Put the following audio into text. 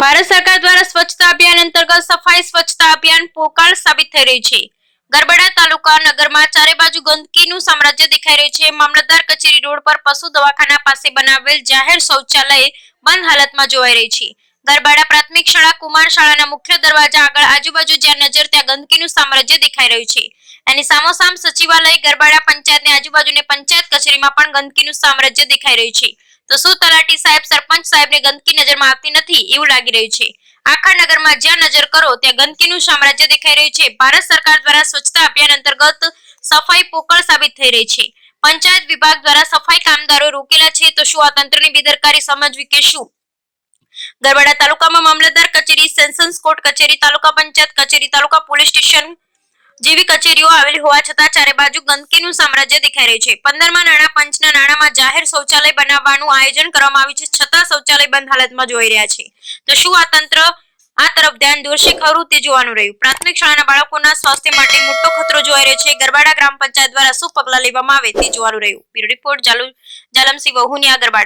ભારત સરકાર દ્વારા સ્વચ્છતા અભિયાન અંતર્ગત સફાઈ સ્વચ્છતા અભિયાન પોકાળ સાબિત થઈ રહ્યું છે. ગરબડા તાલુકા નગરમાં ચારે બાજુ ગંદકીનું સામ્રાજ્ય દેખાઈ રહ્યું છે. મામલતદાર કચેરી રોડ પર પશુ દવાખાના પાસે બનાવેલ જાહેર શૌચાલય બંધ હાલતમાં જોવાઈ રહી છે. ગરબાડા પ્રાથમિક શાળા, કુમાર શાળાના મુખ્ય દરવાજા આગળ આજુબાજુ જ્યાં નજર ત્યાં ગંદકીનું સામ્રાજ્ય દેખાઈ રહ્યું છે. એની સામોસામ સચિવાલય ગરબાડા પંચાયતની આજુબાજુની પંચાયત કચેરીમાં પણ ગંદકીનું સામ્રાજ્ય દેખાઈ રહ્યું છે. તો શું તલાટી સાહેબ, સરપંચ સાહેબને ગંદકી નજરમાં આવતી નથી? એવું લાગી રહ્યું છે. આખા નગરમાં જ્યાં નજર કરો, ત્યાં ગંદકીનું સામ્રાજ્ય દેખાઈ રહ્યું છે. ભારત સરકાર દ્વારા સ્વચ્છતા અભિયાન અંતર્ગત સફાઈ પોકળ સાબિત થઈ રહી છે. પંચાયત વિભાગ દ્વારા સફાઈ કામદારો રોકેલા છે, તો શું આ તંત્રની બેદરકારી સમજવી કે શું? ગરબાડા તાલુકામાં મામલતદાર કચેરી સેન્સન્સ કોર્ટ કચેરી, તાલુકા પંચાયત કચેરી, તાલુકા પોલીસ સ્ટેશન જેવી કચેરીઓ આવેલી હોવા છતાં ચારે બાજુ ગંદકીનું સામ્રાજ્ય દેખાઈ રહ્યું છે. પંદરમાં નાણાં પંચના નાણામાં જાહેર શૌચાલય બનાવવાનું આયોજન કરવામાં આવ્યું છે. છતાં શૌચાલય બંધ હાલતમાં જોઈ રહ્યા છે. તો શું આ તંત્ર આ તરફ ધ્યાન દોરશે? ખરું તે જોવાનું રહ્યું. પ્રાથમિક શાળાના બાળકોના સ્વાસ્થ્ય માટે મોટો ખતરો જોવાઈ રહ્યો છે. ગરબાડા ગ્રામ પંચાયત દ્વારા શું પગલાં લેવામાં આવે તે જોવાનું રહ્યું. બ્યુરો રિપોર્ટ જાલુ જાલમસિંહ વહુનિયા ગરબાડા